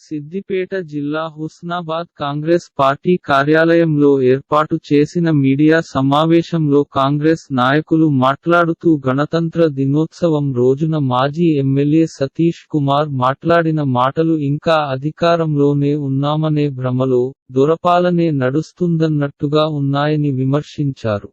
సిద్దిపేట జిల్లా హుస్నాబాద్ కాంగ్రెస్ పార్టీ కార్యాలయంలో ఏర్పాటు చేసిన మీడియా సమావేశంలో కాంగ్రెస్ నాయకులు మాట్లాడుతూ గణతంత్ర దినోత్సవం రోజున మాజీ ఎమ్మెల్యే సతీష్ కుమార్ మాట్లాడిన మాటలు ఇంకా అధికారంలోనే ఉన్నామనే భ్రమలో దొరపాలనే నడుస్తుందన్నట్టుగా ఉన్నాయని విమర్శించారు.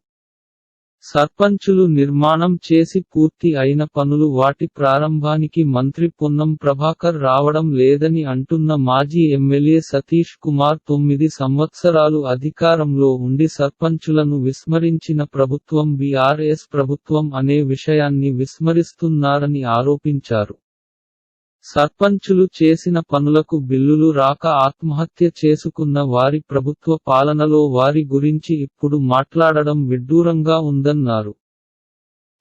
సర్పంచులు నిర్మాణం చేసి పూర్తి అయిన పనులు వాటి ప్రారంభానికి మంత్రి పొన్నం ప్రభాకర్ రావడం లేదని అంటున్న మాజీ ఎమ్మెల్యే సతీష్ కుమార్ తొమ్మిది సంవత్సరాలు అధికారంలో ఉండి సర్పంచులను విస్మరించిన ప్రభుత్వం బీఆర్ఎస్ ప్రభుత్వం అనే విషయాన్ని విస్మరిస్తున్నారని ఆరోపించారు. సర్పంచులు చేసిన పనులకు బిల్లులు రాక ఆత్మహత్య చేసుకున్న వారి ప్రభుత్వ పాలనలో వారి గురించి ఇప్పుడు మాట్లాడడం విడ్డూరంగా ఉందన్నారు.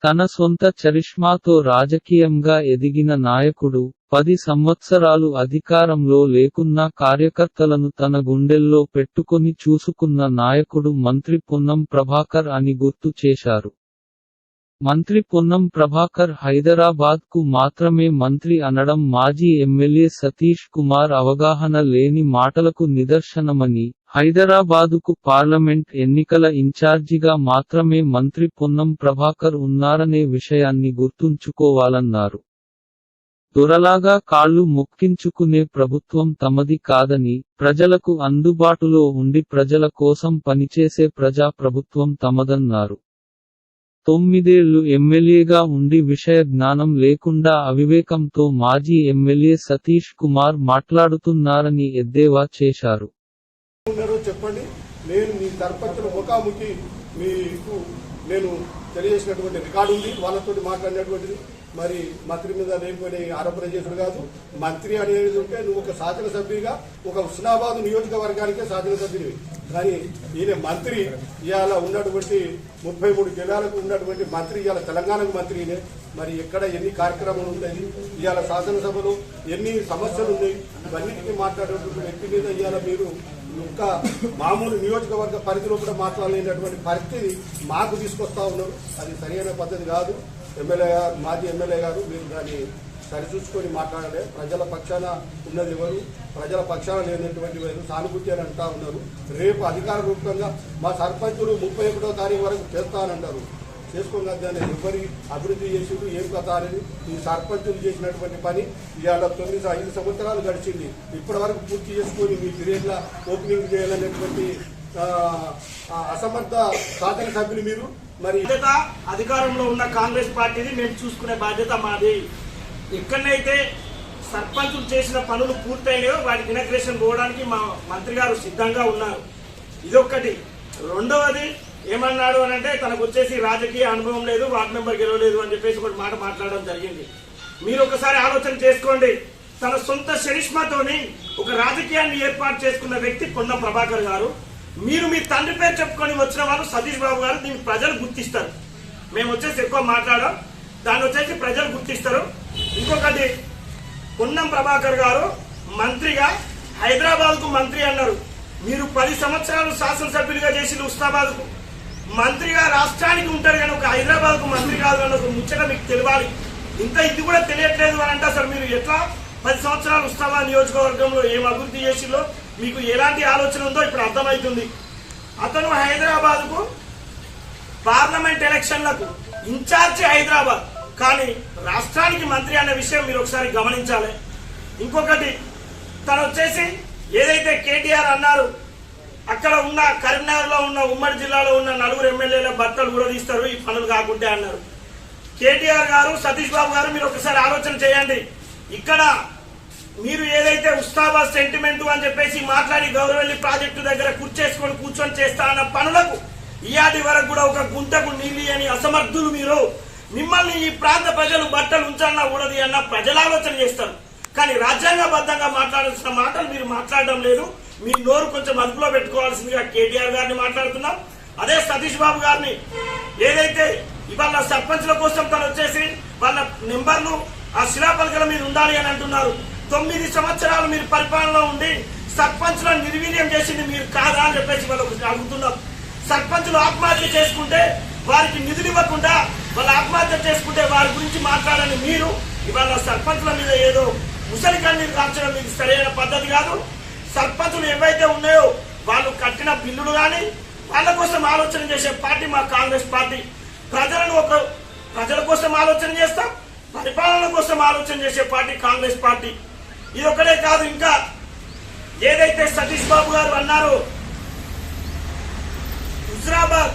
తన సొంత చరిష్మాతో రాజకీయంగా ఎదిగిన నాయకుడు పది సంవత్సరాలు అధికారంలో లేకున్నా కార్యకర్తలను తన గుండెల్లో పెట్టుకొని చూసుకున్న నాయకుడు మంత్రి పొన్నం ప్రభాకర్ అని గుర్తు చేశారు. మంత్రి పొన్నం ప్రభాకర్ హైదరాబాద్కు మాత్రమే మంత్రి అనడం మాజీ ఎమ్మెల్యే సతీష్ కుమార్ అవగాహన లేని మాటలకు నిదర్శనమని హైదరాబాదుకు పార్లమెంట్ ఎన్నికల ఇన్ఛార్జిగా మాత్రమే మంత్రి పొన్నం ప్రభాకర్ ఉన్నారనే విషయాన్ని గుర్తుంచుకోవాలన్నారు. దొరలాగా కాళ్ళు మొక్కించుకునే ప్రభుత్వం తమది కాదని ప్రజలకు అందుబాటులో ఉండి ప్రజల కోసం పనిచేసే ప్రజా ప్రభుత్వం తమదన్నారు. తొమ్మిదేళ్ళు ఎమ్మెల్యేగా ఉండి విషయ జ్ఞానం లేకుండా అవివేకంతో మాజీ ఎమ్మెల్యే సతీష్ కుమార్ మాట్లాడుతున్నారని ఎద్దేవా చేశారు. చెప్పండి. నేను మీ సర్పంచుల ముఖాముఖి మీకు నేను తెలియజేసినటువంటి రికార్డు ఉంది. వాళ్ళతో మాట్లాడినటువంటిది. మరి మంత్రి మీద లేకపోయిన ఆరోపణ చేసుడు కాదు. మంత్రి అనేది ఉంటే నువ్వు ఒక శాసనసభ్యుడిగా ఒక హుస్నాబాద్ నియోజకవర్గానికే శాసనసభ్యుడివి. కానీ ఈయన మంత్రి ఇవాళ ఉన్నటువంటి ముప్పై మూడు జిల్లాలకు ఉన్నటువంటి మంత్రి ఇవాళ తెలంగాణకు మంత్రి ఈయనే. మరి ఎక్కడ ఎన్ని కార్యక్రమాలు ఉంటాయి ఇవాళ శాసనసభలో ఎన్ని సమస్యలు ఉన్నాయి? ఇవన్నిటికీ మాట్లాడేటువంటి వ్యక్తి మీద ఇవాళ మీరు ఇంకా మామూలు నియోజకవర్గ పరిధిలో కూడా మాట్లాడలేనటువంటి పరిస్థితి మాకు తీసుకొస్తా ఉన్నారు. అది సరైన పద్ధతి కాదు. ఎమ్మెల్యే గారు మాజీ ఎమ్మెల్యే గారు మీరు దాన్ని సరిచూసుకొని మాట్లాడలే. ప్రజల పక్షాన ఉన్నది ఎవరు? ప్రజల పక్షాన లేనటువంటి వారు సానుభూతి అని అంటా ఉన్నారు. రేపు అధికార రూపంగా మా సర్పంచులు ముప్పై ఒకటో తారీఖు వరకు చేస్తానంటారు. చేసుకోగా దాన్ని ఎవరి అభివృద్ధి చేసిండు ఏం కథ అనేది? ఈ సర్పంచులు చేసినటువంటి పని ఇవాళ తొమ్మిది ఐదు సంవత్సరాలు గడిచింది. ఇప్పటి వరకు పూర్తి చేసుకొని మీ పీరియడ్ల ఓపెనింగ్ చేయాలనేటువంటి అసమర్థ శాసనసభ్యులు మీరు? మరి బాధ్యత అధికారంలో ఉన్న కాంగ్రెస్ పార్టీని మేము చూసుకునే బాధ్యత మాది. ఎక్కడనైతే సర్పంచులు చేసిన పనులు పూర్తయినాయో వాటికి ఇనగ్రేషన్ పోవడానికి మా మంత్రి గారు సిద్ధంగా ఉన్నారు. ఇదొక్కటి. రెండవది ఏమన్నాడు అని అంటే తనకు వచ్చేసి రాజకీయ అనుభవం లేదు వార్డు మెంబర్ గెలవలేదు అని చెప్పేసి ఒక మాట మాట్లాడడం జరిగింది. మీరు ఒకసారి ఆలోచన చేసుకోండి. తన సొంత చరిష్మాతోని ఒక రాజకీయాన్ని ఏర్పాటు చేసుకున్న వ్యక్తి పొన్నం ప్రభాకర్ గారు. మీరు మీ తండ్రి పేరు చెప్పుకొని వచ్చిన వాళ్ళు సతీష్ బాబు గారు దీన్ని ప్రజలు గుర్తిస్తారు. మేము వచ్చేసి ఎక్కువ మాట్లాడాం దాన్ని వచ్చేసి ప్రజలు గుర్తిస్తారు. ఇంకొకటి పొన్నం ప్రభాకర్ గారు మంత్రిగా హైదరాబాద్కు మంత్రి అన్నారు. మీరు పది సంవత్సరాలు శాసనసభ్యులుగా చేసిన ఉస్తాబాద్కు. మంత్రిగా రాష్ట్రానికి ఉంటారు కానీ ఒక హైదరాబాద్కు మంత్రి కాదు అన్న ఒక ముచ్చట మీకు తెలియాలి. ఇంత ఇది కూడా తెలియట్లేదు అని అంటే అసలు మీరు. ఎట్లా? పది సంవత్సరాలు ఉస్తాబాద్ నియోజకవర్గంలో ఏం అభివృద్ధి చేసిందో మీకు ఎలాంటి ఆలోచన ఉందో ఇప్పుడు అర్థమవుతుంది అతను హైదరాబాద్కు పార్లమెంట్ ఎలక్షన్లకు ఇన్ఛార్జి హైదరాబాద్. కానీ రాష్ట్రానికి మంత్రి అనే విషయం మీరు ఒకసారి గమనించాలి. ఇంకొకటి తను వచ్చేసి ఏదైతే కేటీఆర్ అన్నారు అక్కడ ఉన్న కరీంనగర్లో ఉన్న ఉమ్మడి జిల్లాలో ఉన్న నలుగురు ఎమ్మెల్యేల భర్తలు కూడా తీస్తారు ఈ పనులు కాకుంటే అన్నారు. కేటీఆర్ గారు సతీష్ బాబు గారు మీరు ఒకసారి ఆలోచన చేయండి. ఇక్కడ మీరు ఏదైతే ఉస్తాబా సెంటిమెంట్ అని చెప్పేసి మాట్లాడి గౌరవల్లి ప్రాజెక్టు దగ్గర కూర్చేసుకొని కూర్చొని చేస్తా అన్న పనులకు ఇయాది వరకు కూడా ఒక గుంటకు నీళ్ళు అని అసమర్థులు మీరు. మిమ్మల్ని ఈ ప్రాంత ప్రజలు బట్టలు ఉంచన్నా కూడదు అన్న ప్రజలు ఆలోచన చేస్తారు. కానీ రాజ్యాంగబద్ధంగా మాట్లాడాల్సిన మాటలు మీరు మాట్లాడడం లేదు. మీ నోరు కొంచెం అదుపులో పెట్టుకోవాల్సిందిగా కేటీఆర్ గారిని మాట్లాడుతున్నాం. అదే సతీష్ బాబు గారిని ఏదైతే ఇవాళ సర్పంచ్ల కోసం తను వచ్చేసి వాళ్ళ నెంబర్లు ఆ శిలాపలకల మీద ఉండాలి అని అంటున్నారు. తొమ్మిది సంవత్సరాలు మీరు పరిపాలనలో ఉండి సర్పంచ్లను నిర్వీర్యం చేసింది మీరు కాదా అని చెప్పేసి వాళ్ళు అడుగుతున్నాం సర్పంచ్లు ఆత్మహత్య చేసుకుంటే వారికి నిధులు ఇవ్వకుండా వాళ్ళు ఆత్మహత్య చేసుకుంటే వారి గురించి మాట్లాడని మీరు ఇవాళ సర్పంచ్ల మీద ఏదో ముసలి కన్నీరు కాల్చడం మీకు సరైన పద్ధతి కాదు. సర్పంచులు ఏవైతే ఉన్నాయో వాళ్ళు కట్టిన బిల్లులు కానీ వాళ్ళ కోసం ఆలోచన చేసే పార్టీ మా కాంగ్రెస్ పార్టీ. ప్రజలను ఒక ప్రజల కోసం ఆలోచన చేస్తాం పరిపాలన కోసం ఆలోచన చేసే పార్టీ కాంగ్రెస్ పార్టీ. ఇది ఒకటే కాదు ఇంకా ఏదైతే సతీష్ బాబు గారు అన్నారు హుజరాబాద్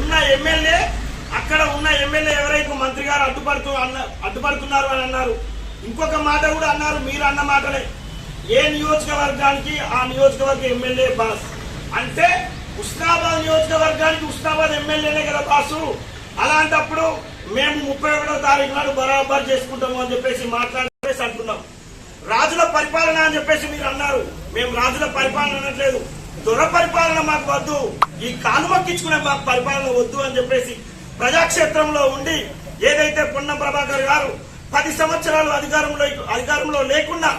ఉన్న ఎమ్మెల్యే అక్కడ ఉన్న ఎమ్మెల్యే ఎవరైతే మంత్రి గారు అడ్డుపడుతూ అన్న అడ్డుపడుతున్నారు అని అన్నారు. ఇంకొక మాట కూడా అన్నారు మీరు అన్న మాటలే. ఏ నియోజకవర్గానికి ఆ నియోజకవర్గ ఎమ్మెల్యే బాస్? అంటే ఉస్నాబాద్ నియోజకవర్గానికి ఉస్నాబాద్ ఎమ్మెల్యేనే కదా బాసు? అలాంటప్పుడు మేము ముప్పై ఒకటో తారీఖు నాడు బరాబర్ చేసుకుంటాము అని చెప్పేసి మాట్లాడేసి అంటున్నాం. రాజుల పరిపాలన అని చెప్పేసి మీరు అన్నారు. మేము రాజుల పరిపాలన అనట్లేదు. దొర పరిపాలన మాకు వద్దు. ఈ కాలుమొక్కించుకునే మాకు పరిపాలన వద్దు అని చెప్పేసి ప్రజాక్షేత్రంలో ఉండి ఏదైతే పొన్నం ప్రభాకర్ గారు పది సంవత్సరాలు అధికారంలో అధికారంలో లేకుండా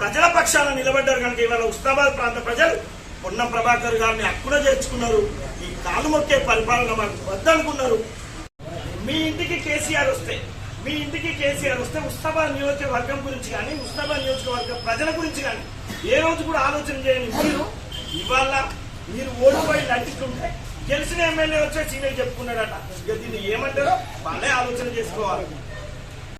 ప్రజల పక్షాన నిలబడ్డారు కనుక ఇవాళ ఉస్తాబాద్ ప్రాంత ప్రజలు పొన్నం ప్రభాకర్ గారిని అక్కున చేర్చుకున్నారు. ఈ కాలుమొక్కే పరిపాలన మాకు వద్దనుకున్నారు. మీ ఇంటికి కేసీఆర్ వస్తే మీ ఇంటికి కేసీఆర్ వస్తే ఉస్తాబాద్ నియోజకవర్గం గురించి కానీ ఉస్తాబాద్ నియోజకవర్గం ప్రజల గురించి కానీ ఏ రోజు కూడా ఆలోచన చేయని మీరు. ఇవాళ మీరు ఓడిపోయి నటిస్తుంటే గెలిచిన ఎమ్మెల్యే వచ్చే సీనియర్ చెప్పుకున్నాడట. ఇక దీన్ని ఏమంటారో వాళ్ళే ఆలోచన చేసుకోవాలి.